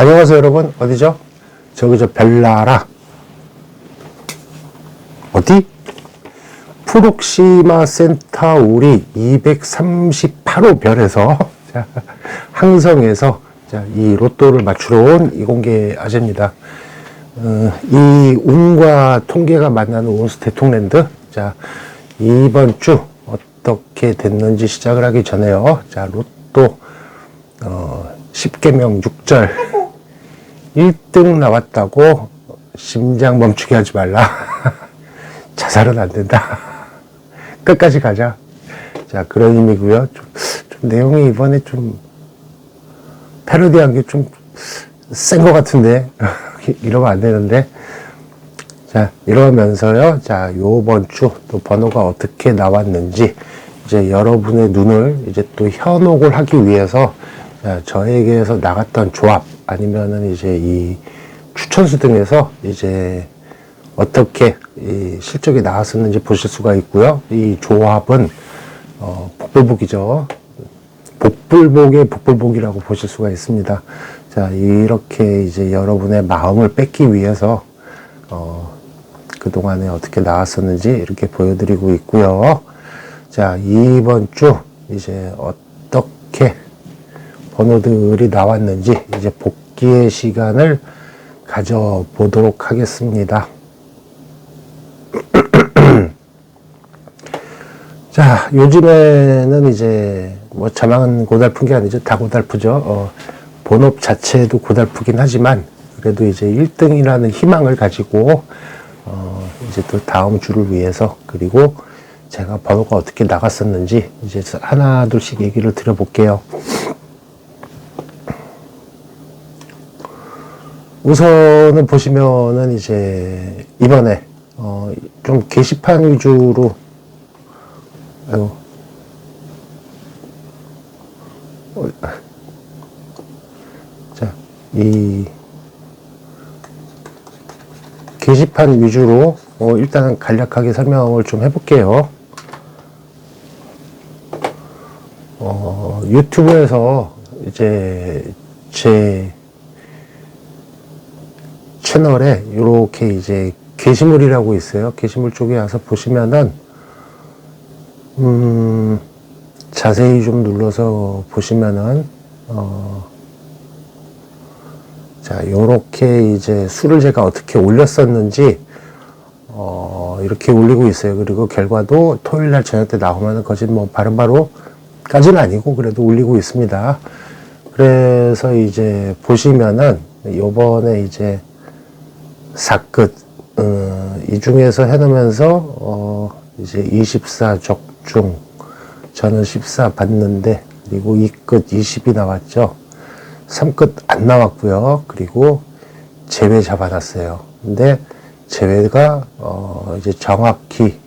안녕하세요 여러분 어디죠? 저기 저 벨라라 어디? 프록시마 센타우리 238호 별에서 자, 항성에서 자, 이 로또를 맞추러 온 이공계 아재입니다. 어, 이 운과 통계가 만나는 온스 대통랜드 자 이번 주 어떻게 됐는지 시작을 하기 전에요. 자 로또 어, 10개명 6절 1등 나왔다고 심장 멈추게 하지 말라. 자살은 안 된다. 끝까지 가자. 자, 그런 의미고요. 좀, 좀 내용이 이번에 좀 패러디한 게 좀 센 것 같은데 이러면 안 되는데 자 이러면서요. 자 요번 주 또 번호가 어떻게 나왔는지 이제 여러분의 눈을 이제 또 현혹을 하기 위해서 자, 저에게서 나갔던 조합 아니면은 이제 이 추천수 등에서 이제 어떻게 이 실적이 나왔었는지 보실 수가 있고요. 이 조합은 어, 복불복이죠. 복불복의 복불복이라고 보실 수가 있습니다. 자, 이렇게 이제 여러분의 마음을 뺏기 위해서 어, 그동안에 어떻게 나왔었는지 이렇게 보여드리고 있고요. 자, 이번 주 이제 어떻게 번호들이 나왔는지 이제 복귀의 시간을 가져보도록 하겠습니다. 자, 요즘에는 이제 뭐 저만 고달픈 게 아니죠. 다 고달프죠. 어, 본업 자체도 고달프긴 하지만 그래도 이제 1등이라는 희망을 가지고 어, 이제 또 다음 주를 위해서 그리고 제가 번호가 어떻게 나갔었는지 이제 하나 둘씩 얘기를 드려볼게요. 우선은 보시면은 이제 이번에 어, 좀 게시판 위주로 아이고 어, 자, 이 게시판 위주로 어, 일단은 간략하게 설명을 좀 해볼게요. 어, 유튜브에서 이제 제 채널에 이렇게 이제 게시물이라고 있어요. 게시물 쪽에 와서 보시면은 음, 자세히 좀 눌러서 보시면은 어, 자, 요렇게 이제 수를 제가 어떻게 올렸었는지 어, 이렇게 올리고 있어요. 그리고 결과도 토요일 날 저녁 때 나오면은 거짓 뭐 바로바로 까지는 아니고 그래도 올리고 있습니다. 그래서 이제 보시면은 요번에 이제 사끝 어, 이 중에서 해놓으면서 어, 이제 24 적중 저는 14 봤는데 그리고 2끝 20이 나왔죠. 3끝 안 나왔고요. 그리고 제외 잡아놨어요. 근데 제외가 어, 이제 정확히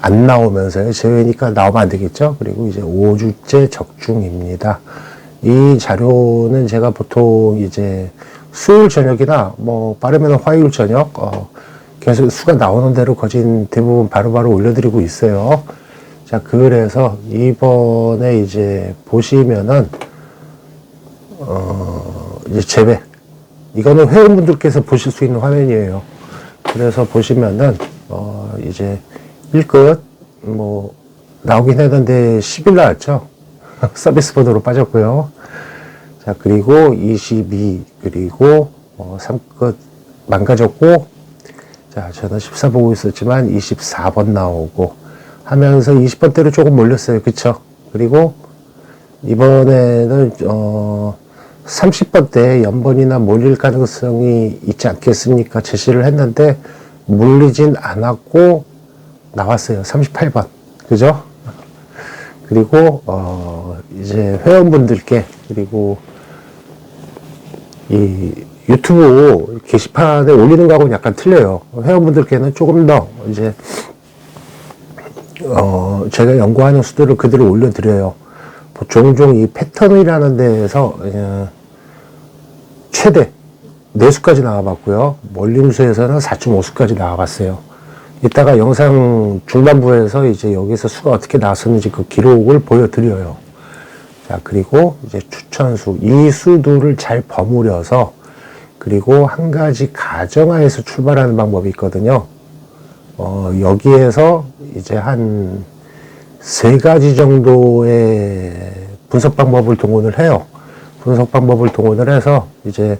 안 나오면서요. 제외니까 나오면 안 되겠죠. 그리고 이제 5주째 적중입니다. 이 자료는 제가 보통 이제 수요일 저녁이나 뭐 빠르면 화요일 저녁 어, 계속 수가 나오는 대로 거진 대부분 바로 바로 올려드리고 있어요. 자 그래서 이번에 이제 보시면은 어, 이제 재배 이거는 회원분들께서 보실 수 있는 화면이에요. 그래서 보시면은 어, 이제 1끝 뭐 나오긴 했는데 10일 나왔죠. 서비스 번호로 빠졌고요. 자, 그리고 22, 그리고 어, 3끝 망가졌고, 자, 저는 14 보고 있었지만 24번 나오고 하면서 20번대로 조금 몰렸어요. 그쵸? 그리고 이번에는, 어, 30번대 연번이나 몰릴 가능성이 있지 않겠습니까? 제시를 했는데 물리진 않았고 나왔어요. 38번. 그죠? 그리고, 어, 이제 회원분들께, 그리고 이 유튜브 게시판에 올리는 거하고는 약간 틀려요. 회원분들께는 조금 더 이제 어 제가 연구하는 수들을 그대로 올려드려요. 뭐 종종 이 패턴이라는 데에서 어, 최대 4수까지 나와봤고요. 멀림수에서는 4.5수까지 나와봤어요. 이따가 영상 중반부에서 이제 여기서 수가 어떻게 나왔었는지 그 기록을 보여드려요. 자, 그리고 이제 추천수. 이 수들을 잘 버무려서 그리고 한 가지 가정하에서 출발하는 방법이 있거든요. 어, 여기에서 이제 한 세 가지 정도의 분석 방법을 동원을 해요. 분석 방법을 동원을 해서 이제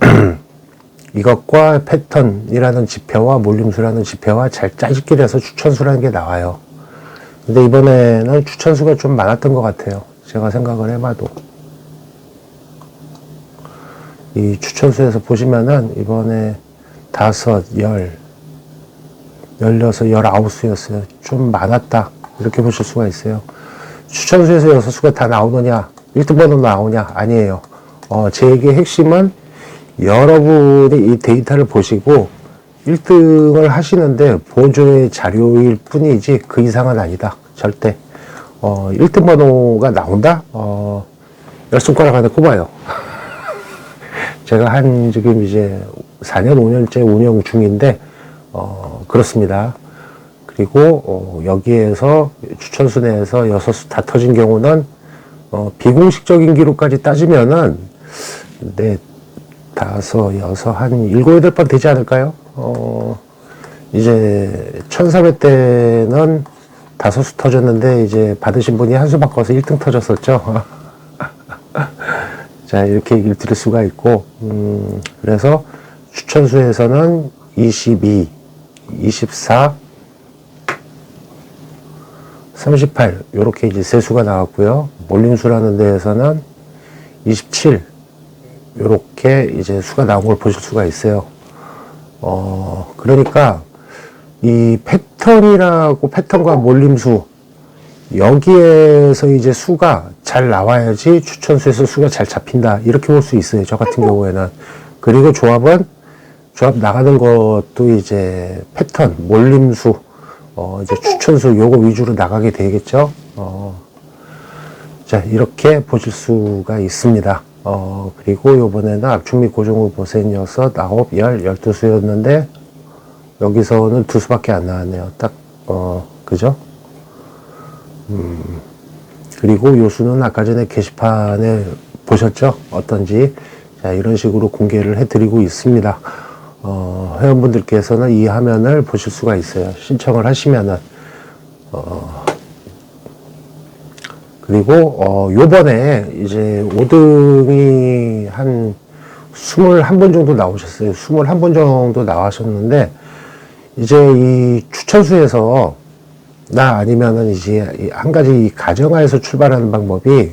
이것과 패턴이라는 지표와 몰림수라는 지표와 잘 짜집기를 해서 추천수라는 게 나와요. 근데 이번에는 추천수가 좀 많았던 것 같아요. 제가 생각을 해봐도. 이 추천수에서 보시면은 이번에 다섯, 열, 열여섯, 열아홉 수였어요. 좀 많았다. 이렇게 보실 수가 있어요. 추천수에서 여섯 수가 다 나오느냐? 1등 번호 나오냐? 아니에요. 어, 제 얘기의 핵심은 여러분이 이 데이터를 보시고 1등을 하시는데 보조의 자료일 뿐이지 그 이상은 아니다. 절대. 어, 1등 번호가 나온다? 어, 열 손가락 안에 꼽아요. 제가 한 지금 이제 4년, 5년째 운영 중인데, 어, 그렇습니다. 그리고, 어, 여기에서 추천수 내에서 여섯 수 다 터진 경우는, 어, 비공식적인 기록까지 따지면은, 네, 다섯, 여섯, 한 일곱, 여덟 번 되지 않을까요? 어, 이제, 1300 때는 다섯 수 터졌는데, 이제 받으신 분이 한 수 바꿔서 1등 터졌었죠. 자, 이렇게 얘기를 드릴 수가 있고, 음, 그래서 추천수에서는 22, 24, 38, 요렇게 이제 세 수가 나왔고요. 몰림수라는 데에서는 27, 요렇게 이제 수가 나온 걸 보실 수가 있어요. 어, 그러니까 이 패턴이라고 패턴과 몰림수, 여기에서 이제 수가 잘 나와야지 추천수에서 수가 잘 잡힌다. 이렇게 볼 수 있어요. 저 같은 경우에는. 그리고 조합은, 조합 나가는 것도 이제 패턴, 몰림수, 어, 이제 추천수 요거 위주로 나가게 되겠죠. 어, 자, 이렇게 보실 수가 있습니다. 어, 그리고 요번에는 압축 및 고정후 보센 여섯, 아홉, 열, 열두 수였는데, 여기서는 두 수밖에 안 나왔네요. 딱, 어, 그죠? 그리고 요수는 아까 전에 게시판에 보셨죠? 어떤지. 자, 이런 식으로 공개를 해드리고 있습니다. 어, 회원분들께서는 이 화면을 보실 수가 있어요. 신청을 하시면은. 어, 그리고, 어, 요번에 이제 5등이 한 21분 정도 나오셨어요. 21분 정도 나와셨는데, 이제 이 추천수에서 나 아니면은 이제 이한 가지 이 가정하에서 출발하는 방법이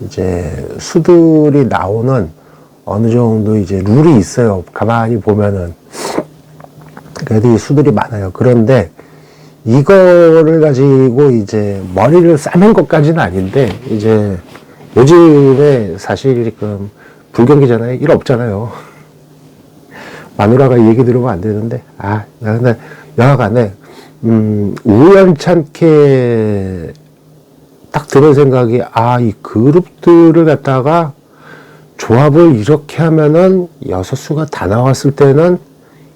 이제 수들이 나오는 어느 정도 이제 룰이 있어요. 가만히 보면은. 그래도 이 수들이 많아요. 그런데 이거를 가지고 이제 머리를 싸는 것까지는 아닌데 이제 요즘에 사실 지금 불경기잖아요. 일 없잖아요. 마누라가 이 얘기 들으면 안 되는데 아, 나 근데 여하간에 음, 우연찮게 딱 드는 생각이, 아, 이 그룹들을 갖다가 조합을 이렇게 하면은 여섯 수가 다 나왔을 때는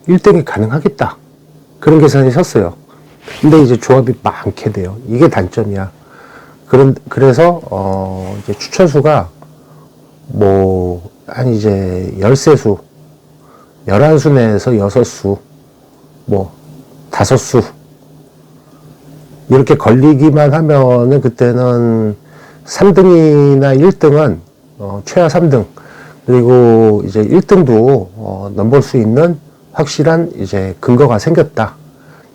1등이 가능하겠다. 그런 계산이 섰어요. 근데 이제 조합이 많게 돼요. 이게 단점이야. 그런, 그래서, 어, 이제 추천수가 뭐, 한 이제 13수, 11수 내에서 6수, 뭐, 5수, 이렇게 걸리기만 하면은 그때는 3등이나 1등은 어, 최하 3등 그리고 이제 1등도 어, 넘볼 수 있는 확실한 이제 근거가 생겼다.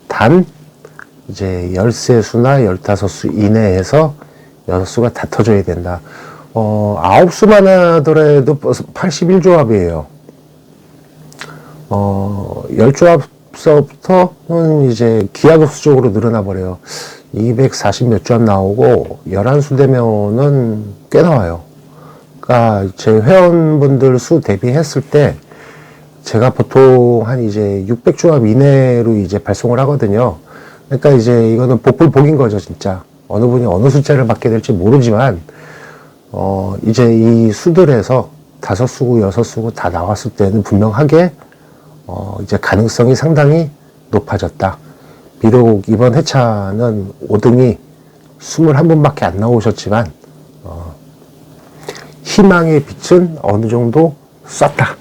단 이제 13수나 15수 이내에서 6수가 다 터져야 된다. 어, 9수만 하더라도 81조합이에요. 어, 10조합서부터는 이제 기하급수 쪽으로 늘어나 버려요. 240 몇 조합 나오고 11수 되면은 꽤 나와요. 그러니까 제 회원분들 수 대비했을 때 제가 보통 한 이제 600조합 이내로 이제 발송을 하거든요. 그러니까 이제 이거는 복불복인 거죠, 진짜. 어느 분이 어느 숫자를 받게 될지 모르지만, 어, 이제 이 수들에서 다섯 수고 여섯 수고 다 나왔을 때는 분명하게, 어, 이제 가능성이 상당히 높아졌다. 비록 이번 회차는 5등이 21분밖에 안 나오셨지만, 어, 희망의 빛은 어느 정도 쐈다.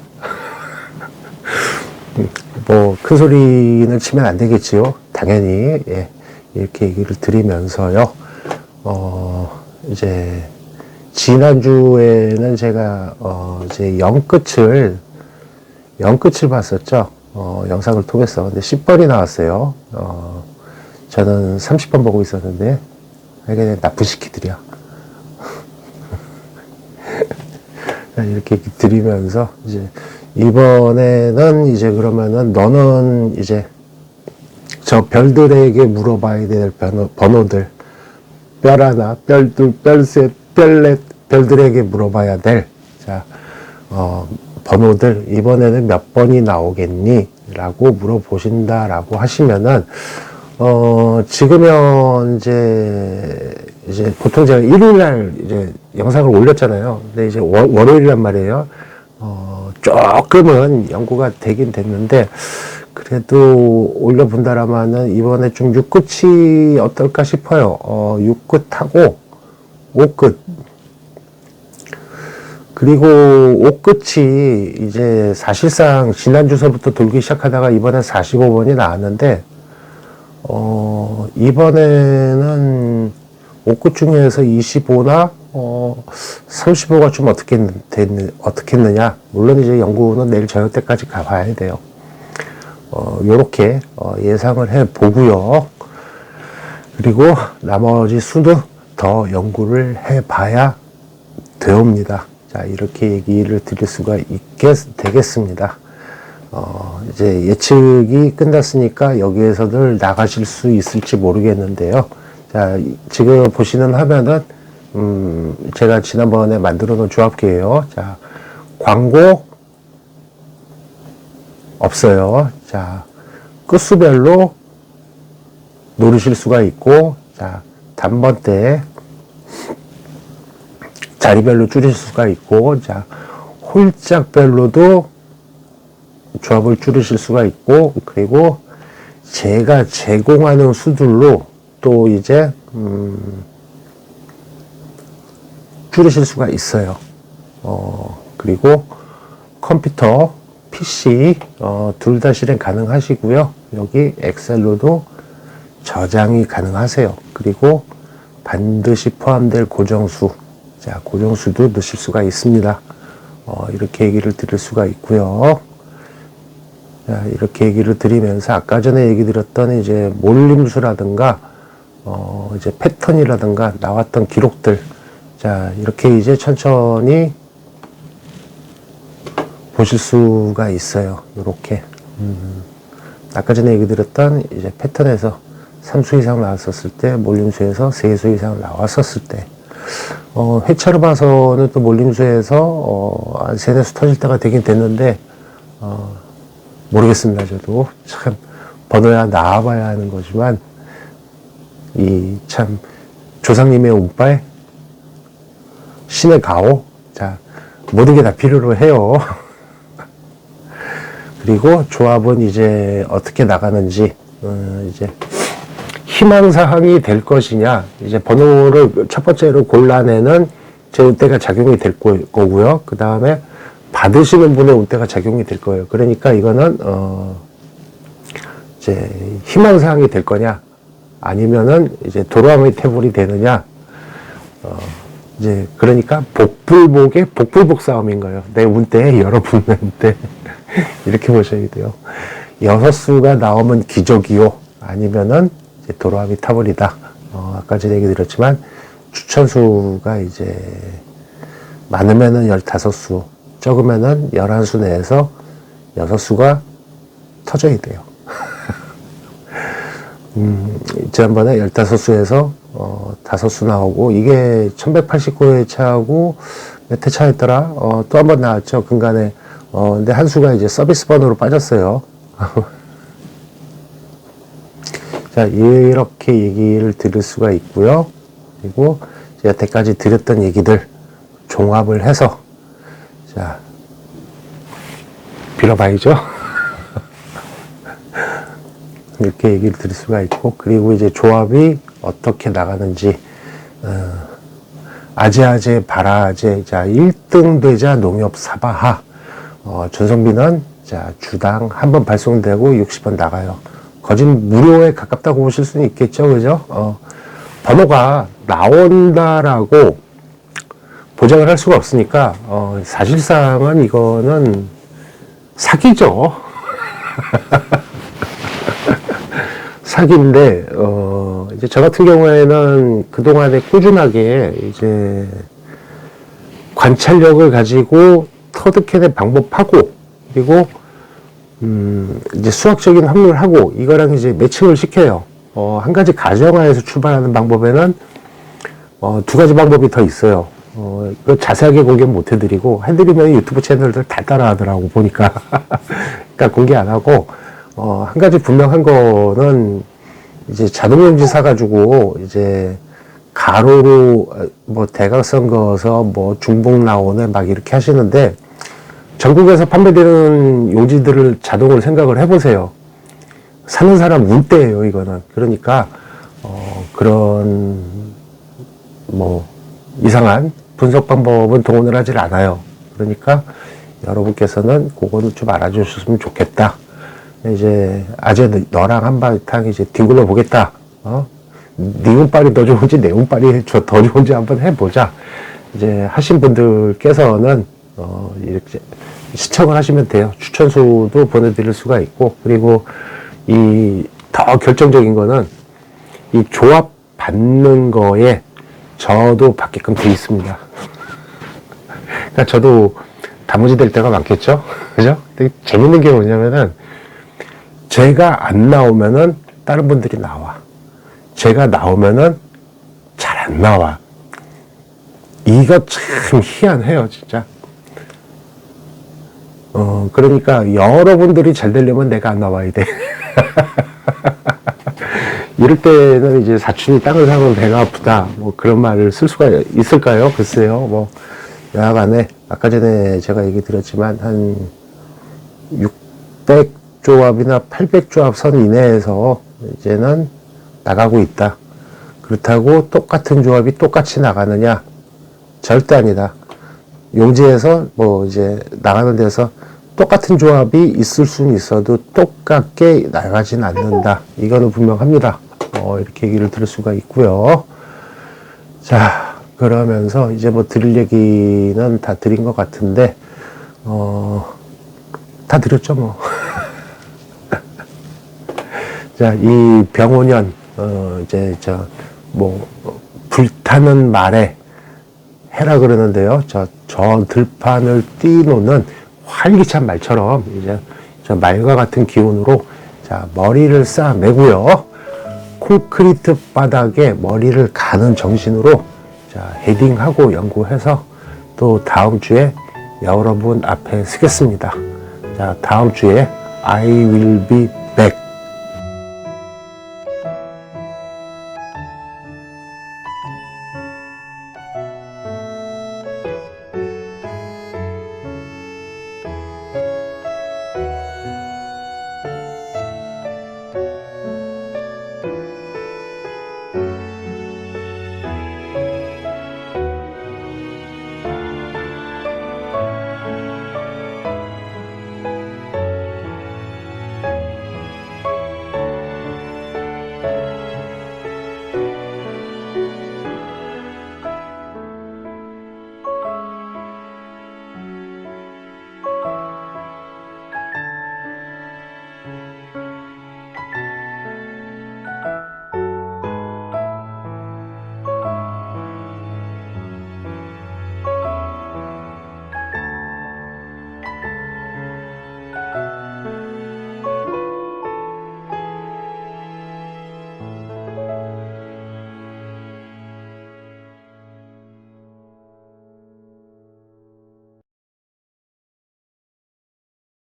뭐, 큰 소리는 치면 안 되겠지요. 당연히, 예, 이렇게 얘기를 드리면서요. 어, 이제, 지난주에는 제가, 어, 이제 영끝을, 영끝을 봤었죠. 어, 영상을 통해서. 근데 10번이 나왔어요. 어, 저는 30번 보고 있었는데, 이게 나쁜 시키들이야. 이렇게 드리면서, 이제, 이번에는 이제 그러면은 너는 이제 저 별들에게 물어봐야 될 번호, 번호들, 별 하나, 별둘, 별셋, 별넷, 별들에게 물어봐야 될, 자, 어, 번호들, 이번에는 몇 번이 나오겠니? 라고 물어보신다라고 하시면은, 어, 지금 현재, 이제 보통 제가 일요일날 이제 영상을 올렸잖아요. 근데 이제 월, 월요일이란 말이에요. 어, 조금은 연구가 되긴 됐는데, 그래도 올려본다라면은 이번에 좀 6끝이 어떨까 싶어요. 어, 6끝하고 5끝. 그리고 5끝이 이제 사실상 지난주서부터 돌기 시작하다가 이번에 45번이 나왔는데, 어, 이번에는 5끝 중에서 25나, 어, 35가 좀 어떻게 됐느, 어떻게 했느냐. 물론 이제 연구는 내일 저녁 때까지 가봐야 돼요. 어, 요렇게 어, 예상을 해 보고요. 그리고 나머지 수도 더 연구를 해 봐야 되옵니다. 자, 이렇게 얘기를 드릴 수가 있겠, 되겠습니다. 어, 이제 예측이 끝났으니까 여기에서들 나가실 수 있을지 모르겠는데요. 자, 이- 지금 보시는 화면은, 음, 제가 지난번에 만들어 놓은 조합기예요 자, 광고 없어요. 자, 끝수별로 노르실 수가 있고, 자, 단번대 자리별로 줄일 수가 있고, 자, 홀짝별로도 조합을 줄이실 수가 있고, 그리고 제가 제공하는 수들로 또 이제, 음, 줄이실 수가 있어요. 어, 그리고 컴퓨터, PC, 어, 둘 다 실행 가능하시고요. 여기 엑셀로도 저장이 가능하세요. 그리고 반드시 포함될 고정수, 자, 고정수도 넣으실 수가 있습니다. 어, 이렇게 얘기를 드릴 수가 있고요. 자, 이렇게 얘기를 드리면서 아까 전에 얘기 드렸던 이제 몰림수라든가, 어, 이제 패턴이라든가 나왔던 기록들, 자, 이렇게 이제 천천히 보실 수가 있어요. 이렇게. 음, 아까 전에 얘기 드렸던 이제 패턴에서 3수 이상 나왔었을 때, 몰림수에서 3수 이상 나왔었을 때, 어, 회차로 봐서는 또 몰림수에서, 어, 한 세네 수 터질 때가 되긴 됐는데, 어, 모르겠습니다. 저도. 참, 번호야 나와봐야 하는 거지만, 이 참, 조상님의 운빨, 신의 가오, 자, 모든 게 다 필요로 해요. 그리고 조합은 이제 어떻게 나가는지, 어, 이제, 희망 사항이 될 것이냐, 이제 번호를 첫 번째로 골라내는 제 운대가 작용이 될 거- 거고요. 그 다음에 받으시는 분의 운대가 작용이 될 거예요. 그러니까 이거는, 어, 이제 희망 사항이 될 거냐, 아니면은 이제 도로아미 태블이 되느냐, 어, 이제 그러니까 복불복의 복불복 싸움인 거예요. 내 운대, 여러분의 운대. 이렇게 보셔야 돼요. 여섯 수가 나오면 기적이요. 아니면은 이제 도로아 미 타블이다. 어, 아까 전에 얘기 드렸지만 추천수가 이제 많으면은 열다섯 수, 적으면은 열한 수 내에서 여섯 수가 터져야 돼요. 음, 지난번에 15수에서, 어, 5수 나오고, 이게 1189회 차하고, 몇 회 차였더라? 어, 또 한 번 나왔죠, 근간에. 어, 근데 한 수가 이제 서비스 번호로 빠졌어요. 자, 이렇게 얘기를 드릴 수가 있고요. 그리고 여태까지 드렸던 얘기들 종합을 해서, 자, 빌어봐야죠. 이렇게 얘기를 드릴 수가 있고 그리고 이제 조합이 어떻게 나가는지 어, 아재아재 바라아재 자 1등 되자 농협 사바하 어, 전성비는 자 주당 한 번 발송되고 60원 나가요. 거진 무료에 가깝다고 보실 수는 있겠죠, 그죠? 어, 번호가 나온다라고 보장을 할 수가 없으니까 어, 사실상은 이거는 사기죠. 사기인데 어, 이제 저 같은 경우에는 그 동안에 꾸준하게 이제 관찰력을 가지고 터득해낼 방법하고 그리고 음, 이제 수학적인 확률 하고 이거랑 이제 매칭을 시켜요. 어, 한 가지 가정하에서 출발하는 방법에는 어, 두 가지 방법이 더 있어요. 어, 이거 자세하게 공개 못 해드리고 해드리면 유튜브 채널들 다 따라하더라고 보니까 그러니까 공개 안 하고 어, 한 가지 분명한 거는 이제 자동용지 사가지고 이제 가로로 어, 뭐 대각선 그어서 뭐 중복 나오네 막 이렇게 하시는데 전국에서 판매되는 용지들을 자동으로 생각을 해보세요. 사는 사람 운대예요 이거는. 그러니까 어, 그런 뭐 이상한 분석 방법은 동원을 하질 않아요. 그러니까 여러분께서는 그거는 좀 알아주셨으면 좋겠다. 이제 아재 너랑 한바탕 이제 뒹굴러 보겠다. 어? 네 운빨이 더 좋은지 내 운빨이 저- 더 좋은지 한번 해보자. 이제 하신 분들께서는 어, 이렇게 시청을 하시면 돼요. 추천수도 보내드릴 수가 있고 그리고 이 더 결정적인 거는 이 조합 받는 거에 저도 받게끔 돼 있습니다. 그러니까 저도 다무지 될 때가 많겠죠? 그죠? 근데 재밌는 게 뭐냐면은 제가 안 나오면은 다른 분들이 나와. 제가 나오면은 잘 안 나와. 이거 참 희한해요, 진짜. 어, 그러니까 여러분들이 잘 되려면 내가 안 나와야 돼. 이럴 때는 이제 사춘이 땅을 사면 배가 아프다. 뭐 그런 말을 쓸 수가 있을까요? 글쎄요. 뭐, 여하간에, 아까 전에 제가 얘기 드렸지만, 한 600조합이나 800조합 선 이내에서 이제는 나가고 있다. 그렇다고 똑같은 조합이 똑같이 나가느냐? 절대 아니다. 용지에서 뭐 이제 나가는 데서 똑같은 조합이 있을 수는 있어도 똑같게 나가진 않는다. 이거는 분명합니다. 어, 이렇게 얘기를 들을 수가 있고요. 자, 그러면서 이제 뭐 드릴 얘기는 다 드린 것 같은데, 어, 다 드렸죠, 뭐. 자, 이 병오년, 어, 이제 저, 뭐, 어, 불타는 말에 해라 그러는데요. 저, 저 들판을 뛰노는 활기찬 말처럼 이제 저 말과 같은 기운으로 자, 머리를 쌓아매고요. 콘크리트 바닥에 머리를 가는 정신으로 자, 헤딩하고 연구해서 또 다음 주에 여러분 앞에 서겠습니다. 자, 다음 주에 I will be